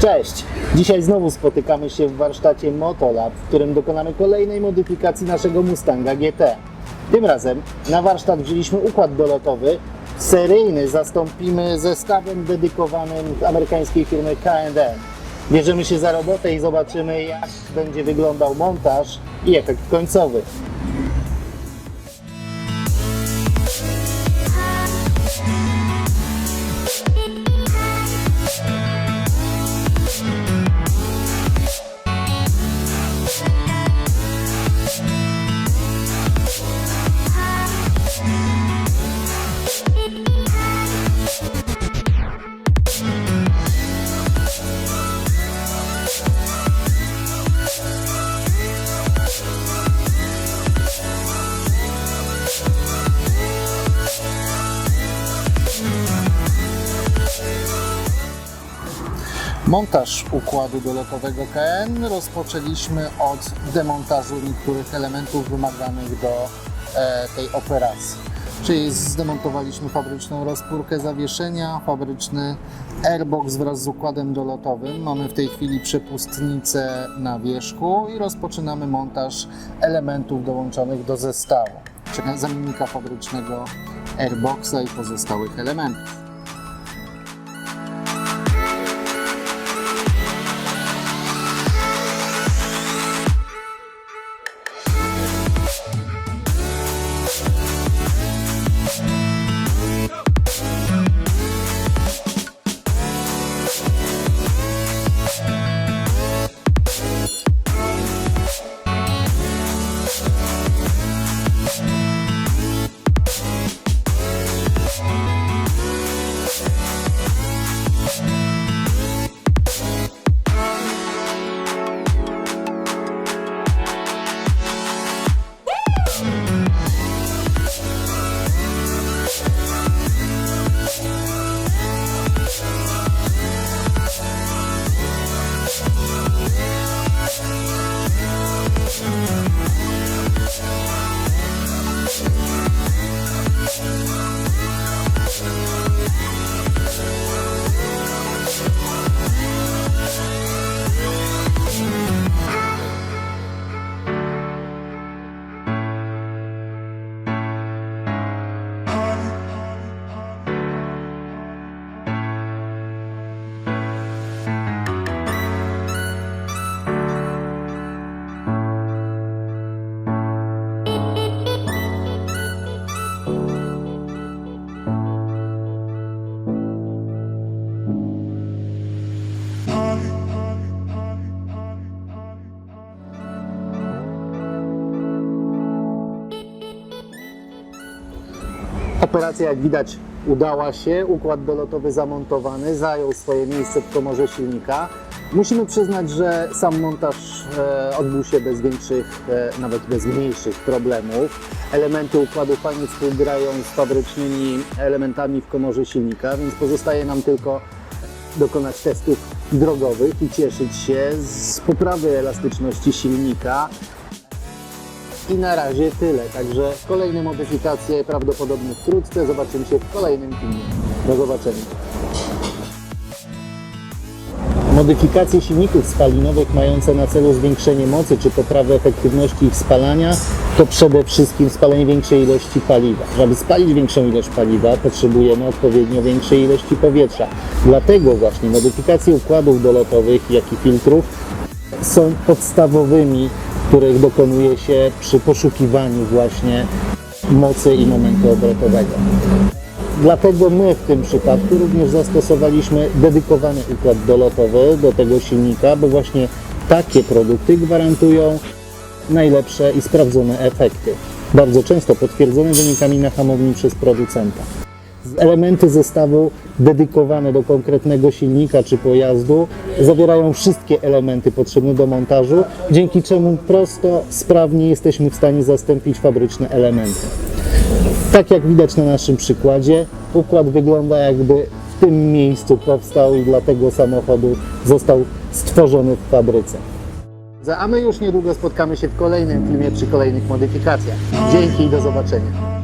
Cześć! Dzisiaj znowu spotykamy się w warsztacie Motolab, w którym dokonamy kolejnej modyfikacji naszego Mustanga GT. Tym razem na warsztat wzięliśmy układ dolotowy. Seryjny zastąpimy zestawem dedykowanym amerykańskiej firmy K&N. Bierzemy się za robotę i zobaczymy jak będzie wyglądał montaż i efekt końcowy. Montaż układu dolotowego KN rozpoczęliśmy od demontażu niektórych elementów wymaganych do e, tej operacji. Czyli zdemontowaliśmy fabryczną rozpórkę zawieszenia, fabryczny airbox wraz z układem dolotowym. Mamy w tej chwili przepustnicę na wierzchu i rozpoczynamy montaż elementów dołączonych do zestawu, czyli zamiennika fabrycznego airboxa i pozostałych elementów. Operacja, jak widać, udała się. Układ dolotowy zamontowany, zajął swoje miejsce w komorze silnika. Musimy przyznać, że sam montaż e, odbył się bez większych, e, nawet bez mniejszych problemów. Elementy układu fajnie współgrają z fabrycznymi elementami w komorze silnika, więc pozostaje nam tylko dokonać testów drogowych i cieszyć się z poprawy elastyczności silnika. I na razie tyle. Także kolejne modyfikacje prawdopodobnie wkrótce. Zobaczymy się w kolejnym filmie. Do zobaczenia. Modyfikacje silników spalinowych mające na celu zwiększenie mocy czy poprawę efektywności ich spalania to przede wszystkim spalenie większej ilości paliwa. Żeby spalić większą ilość paliwa potrzebujemy odpowiednio większej ilości powietrza. Dlatego właśnie modyfikacje układów dolotowych jak i filtrów są podstawowymi, których dokonuje się przy poszukiwaniu właśnie mocy i momentu obrotowego. Dlatego my w tym przypadku również zastosowaliśmy dedykowany układ dolotowy do tego silnika, bo właśnie takie produkty gwarantują najlepsze i sprawdzone efekty. Bardzo często potwierdzone wynikami na hamowni przez producenta. Elementy zestawu dedykowane do konkretnego silnika czy pojazdu zawierają wszystkie elementy potrzebne do montażu, dzięki czemu prosto, sprawnie jesteśmy w stanie zastąpić fabryczne elementy. Tak jak widać na naszym przykładzie, układ wygląda jakby w tym miejscu powstał i dla tego samochodu został stworzony w fabryce. A my już niedługo spotkamy się w kolejnym filmie przy kolejnych modyfikacjach. Dzięki i do zobaczenia.